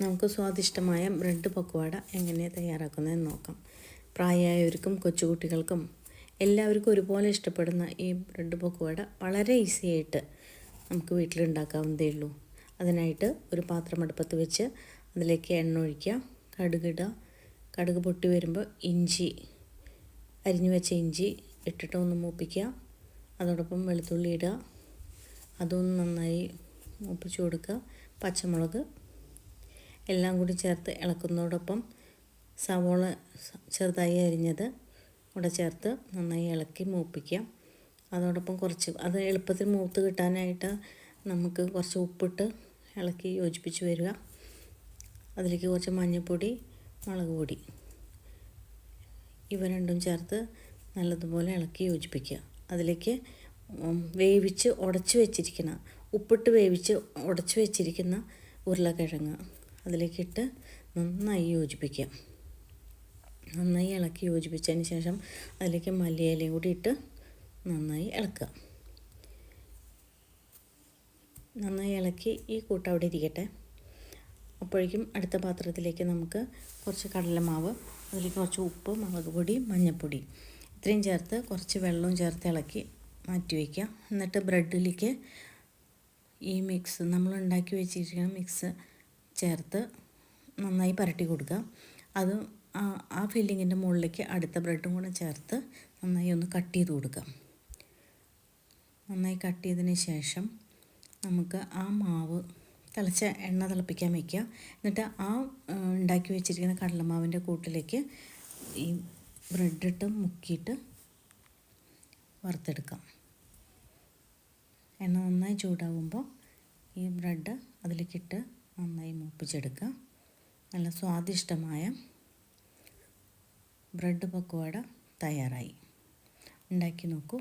നമുക്ക് സ്വാദിഷ്ടമായ ബ്രെഡ് പക്വാട എങ്ങനെ തയ്യാറാക്കുന്നതെന്ന് നോക്കാം. പ്രായമായവർക്കും കൊച്ചുകുട്ടികൾക്കും എല്ലാവർക്കും ഒരുപോലെ ഇഷ്ടപ്പെടുന്ന ഈ ബ്രെഡ് പക്വാട വളരെ ഈസി ആയിട്ട് നമുക്ക് വീട്ടിലുണ്ടാക്കാവുന്നതേ ഉള്ളൂ. അതിനായിട്ട് ഒരു പാത്രം അടുപ്പത്ത് വെച്ച് അതിലേക്ക് എണ്ണ ഒഴിക്കുക കടുകിടുക കടുക് പൊട്ടി വരുമ്പോൾ ഇഞ്ചി അരിഞ്ഞു വെച്ച ഇഞ്ചി ഇട്ടിട്ട് ഒന്ന് മൂപ്പിക്കുക. അതോടൊപ്പം വെളുത്തുള്ളി ഇടുക. അതൊന്ന് നന്നായി മൂപ്പിച്ചു കൊടുക്കുക. പച്ചമുളക് എല്ലാം കൂടി ചേർത്ത് ഇളക്കുന്നതോടൊപ്പം സവോള ചെറുതായി അരിഞ്ഞത് കൂടെ ചേർത്ത് നന്നായി ഇളക്കി മൂപ്പിക്കുക അതോടൊപ്പം കുറച്ച് അത് എളുപ്പത്തിൽ മൂത്ത് കിട്ടാനായിട്ട് നമുക്ക് കുറച്ച് ഉപ്പിട്ട് ഇളക്കി യോജിപ്പിച്ച് വരിക. അതിലേക്ക് കുറച്ച് മഞ്ഞൾപ്പൊടി മുളക് പൊടി ഇവ രണ്ടും ചേർത്ത് നല്ലതുപോലെ ഇളക്കി യോജിപ്പിക്കുക. അതിലേക്ക് വേവിച്ച് ഉടച്ച് വെച്ചിരിക്കുന്ന ഉപ്പിട്ട് വേവിച്ച് ഉടച്ച് വെച്ചിരിക്കുന്ന ഉരുളക്കിഴങ്ങ് അതിലേക്കിട്ട് നന്നായി യോജിപ്പിക്കുക. നന്നായി ഇളക്കി യോജിപ്പിച്ചതിന് ശേഷം അതിലേക്ക് മല്ലിയിലയും കൂടി ഇട്ട് നന്നായി ഇളക്കുക. നന്നായി ഇളക്കി ഈ കൂട്ട് അവിടെ ഇരിക്കട്ടെ. അപ്പോഴേക്കും അടുത്ത പാത്രത്തിലേക്ക് നമുക്ക് കുറച്ച് കടലമാവ് അതിലേക്ക് കുറച്ച് ഉപ്പ് മുളക് പൊടി മഞ്ഞൾപ്പൊടി ഇത്രയും ചേർത്ത് കുറച്ച് വെള്ളവും ചേർത്ത് ഇളക്കി മാറ്റി വയ്ക്കുക. എന്നിട്ട് ബ്രെഡിലേക്ക് ഈ മിക്സ് നമ്മൾ ഉണ്ടാക്കി വെച്ചിരിക്കുന്ന മിക്സ് ചേർത്ത് നന്നായി പരട്ടി കൊടുക്കുക. അത് ആ ഫില്ലിങ്ങിന്റെ മുകളിലേക്ക് അടുത്ത ബ്രെഡും കൂടെ ചേർത്ത് നന്നായി ഒന്ന് കട്ട് ചെയ്ത് കൊടുക്കുക. നന്നായി കട്ട് ചെയ്തതിന് ശേഷം നമുക്ക് ആ മാവ് തിളച്ച എണ്ണ തിളപ്പിക്കാൻ വയ്ക്കുക. എന്നിട്ട് ആ ഉണ്ടാക്കി വെച്ചിരിക്കുന്ന കടലമാവിന്റെ കൂട്ടിലേക്ക് ഈ ബ്രെഡിട്ട് മുക്കിയിട്ട് വറുത്തെടുക്കാം എണ്ണ നന്നായി ചൂടാകുമ്പോൾ ഈ ബ്രെഡ് അതിലേക്കിട്ട് നന്നായി മൂപ്പിച്ചെടുക്കുക. നല്ല സ്വാദിഷ്ടമായ ബ്രെഡ് പക്വാട തയ്യാറായി. ഉണ്ടാക്കി നോക്കൂ.